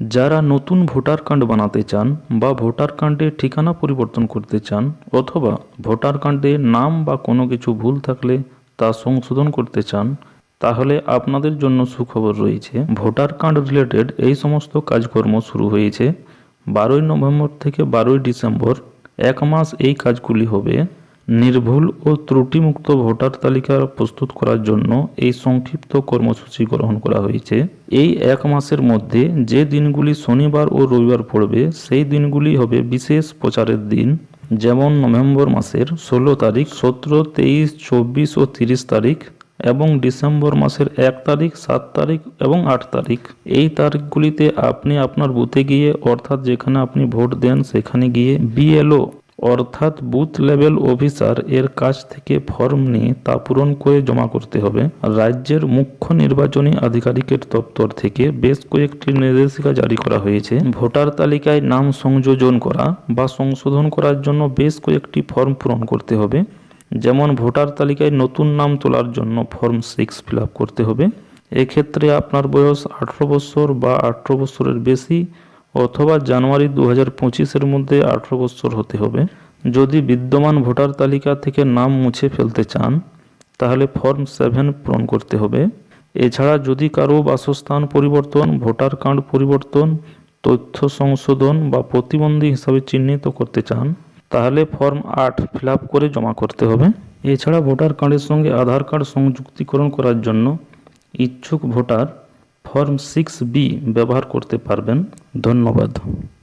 যারা নতুন voter card বানাতে চান বা ভোটার কার্ডে ঠিকানা পরিবর্তন করতে চান অথবা ভোটার কার্ডে নাম বা কোনো কিছু ভুল থাকলে তা সংশোধন করতে চান, তাহলে আপনাদের জন্য সুখবর রয়েছে। ভোটার কার্ড রিলেটেড এই সমস্ত কাজকর্ম শুরু হয়েছে। বারোই নভেম্বর থেকে বারোই ডিসেম্বর, এক মাস এই কাজগুলি হবে। নির্ভুল ও ত্রুটিমুক্ত ভোটার তালিকা প্রস্তুত করার জন্য এই সংক্ষিপ্ত কর্মসূচি গ্রহণ করা হয়েছে। এই এক মাসের মধ্যে যে দিনগুলি শনিবার ও রবিবার পড়বে, সেই দিনগুলি হবে বিশেষ প্রচারের দিন। যেমন নভেম্বর মাসের ষোলো তারিখ, সতেরো, তেইশ, চব্বিশ ও তিরিশ তারিখ এবং ডিসেম্বর মাসের এক তারিখ, সাত তারিখ এবং আট তারিখ। এই তারিখগুলিতে আপনি আপনার বুথে গিয়ে, অর্থাৎ যেখানে আপনি ভোট দেন, সেখানে গিয়ে বিএলও অর্থাৎ বুথ লেভেল অফিসার এর কাছ থেকে ফর্ম নিয়ে তা পূরণ করে জমা করতে হবে। রাজ্যের মুখ্য নির্বাচনী আধিকারিকের দপ্তর থেকে বেশ কয়েকটি নির্দেশিকা জারি করা হয়েছে। ভোটার তালিকায় নাম সংযোজন করা বা সংশোধন করার জন্য বেশ কয়েকটি ফর্ম পূরণ করতে হবে। যেমন ভোটার তালিকায় নতুন নাম তোলার জন্য ফর্ম সিক্স ফিল করতে হবে। এক্ষেত্রে আপনার বয়স আঠেরো বছর বা আঠেরো বছরের বেশি অথবা জানুয়ারি দু হাজার পঁচিশের মধ্যে আঠেরো বছর হতে হবে। যদি বিদ্যমান ভোটার তালিকা থেকে নাম মুছে ফেলতে চান, তাহলে ফর্ম সেভেন পূরণ করতে হবে। এছাড়া যদি কারও বাসস্থান পরিবর্তন, ভোটার কার্ড পরিবর্তন, তথ্য সংশোধন বা প্রতিবন্ধী হিসাবে চিহ্নিত করতে চান, তাহলে ফর্ম আট ফিল করে জমা করতে হবে। এছাড়া ভোটার কার্ডের সঙ্গে আধার কার্ড সংযুক্তিকরণ করার জন্য ইচ্ছুক ভোটার ফর্ম সিক্স বি ব্যবহার করতে পারবেন। ধন্যবাদ।